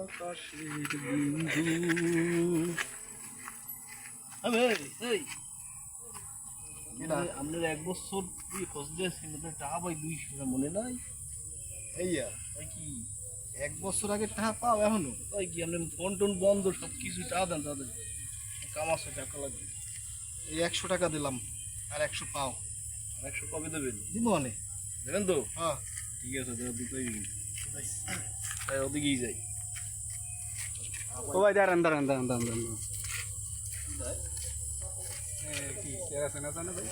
আকাশের বিন্দু? আপনার- এক বছর খোঁজ দিয়েছেন টাকা পাই দুইশো মনে নাই? এইয়া ওই কি? এক বছর আগে টাকা পাও এখনও? ওই কি ফোন টোন বন্ধ সব কিছু টাকা দেন। তাদের কামাচ্ছে টাকা লাগবে। এই একশো টাকা দিলাম আর একশো পাও। আর একশো কবে দেবেন? দিব অনেক দেবেন তো? হ্যাঁ। ঠিক আছে দেওয়া দুটোই তাই ওদিকেই যাই। ও ভাই দাঁড়ান দাঁড়ান দাঁড়ান দাঁড়ান দাঁড়ান। এ, কি কেরা আছে না জানে ভাই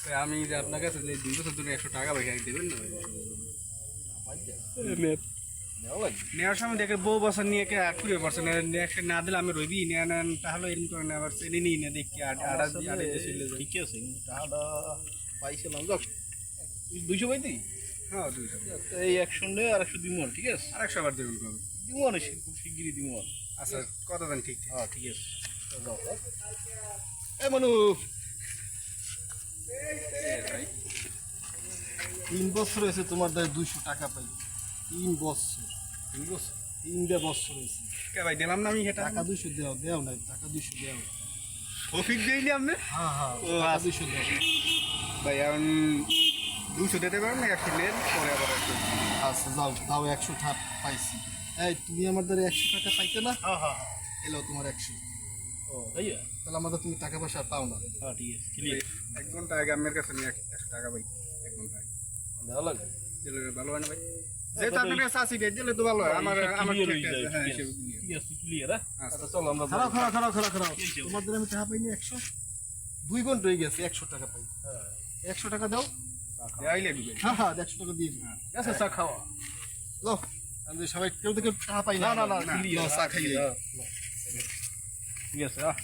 তো আমি যে আপনার কাছে যে দুই বছর ধরে একশো টাকা ভাই দেবেন না নেওয়ার সময় দেখে বউ বছর নিয়ে কে কুড়ি একশো না দিলে আমি রবি নিয়ে নেন তাহলে এরকম করে আবার চেনে নিই না দেখি আট আট আট ঠিক আছে কিন্তু টাকাটা পাইছিলাম যাক দুইশো পাইতি? হ্যাঁ দুইশো। এই একশো নে আর একশো দিব ঠিক আছে? আর একশো বার দেবেন কবে? দিব না খুব শিগগিরই দিব আচ্ছা দেন ঠিক হ্যাঁ ঠিক আছে। যাও যাও। এ মানু। তিন বছর হয়েছে তোমার দ্বারা দুইশো টাকা পাই তিন বছর তিন বছর তিনটা বছর হয়েছে। কে ভাই দিলাম না আমি সেটা? টাকা দুইশো দেও দেও নাই টাকা দুইশো দেও। শফিক দিইনি আপনি? হ্যাঁ হ্যাঁ টাকা। দুইশো দেও। ভাই এখন দুশো দিতে পারেন না একশো নেন পরে আবার একশো। আচ্ছা যাও তাও একশো টাকা পাইছি। এই তুমি আমার দ্বারা একশো টাকা পাইতে না? হ্যাঁ হ্যাঁ এলো তোমার একশো। ও তাহলে আমাদের তুমি টাকা পয়সা পাও না। হ্যাঁ ঠিক আছে। ক্লিয়ার এক ঘণ্টা আগে আমার কাছে নিয়ে একশো টাকা ভাই এক ঘণ্টা আগে লাগবে দিলে ভালো হয় না ভাই? যেহেতু আপনার কাছে আসি দিলে তো ভালো হয়। আমার আমার ঠিক আছে। হ্যাঁ ঠিক আছে। clear। ঠিক আছে ক্লিয়ার হ্যাঁ? আচ্ছা। আচ্ছা চলো আমরা খারাপ খারাপ খারাপ খারাপ খারাপ তোমার দ্বারা আমি টাকা পাইনি একশো? দুই ঘণ্টা হয়ে গেছে একশো টাকা পাই। হ্যাঁ। একশো টাকা দাও। আইলে দিবে হ্যাঁ হ্যাঁ একশো টাকা দিয়ে দিবো। আচ্ছা চা খাওয়া। লো সবাই কেউ তো কেউ চা পাই না না না চা খাই ঠিক আছে হ্যাঁ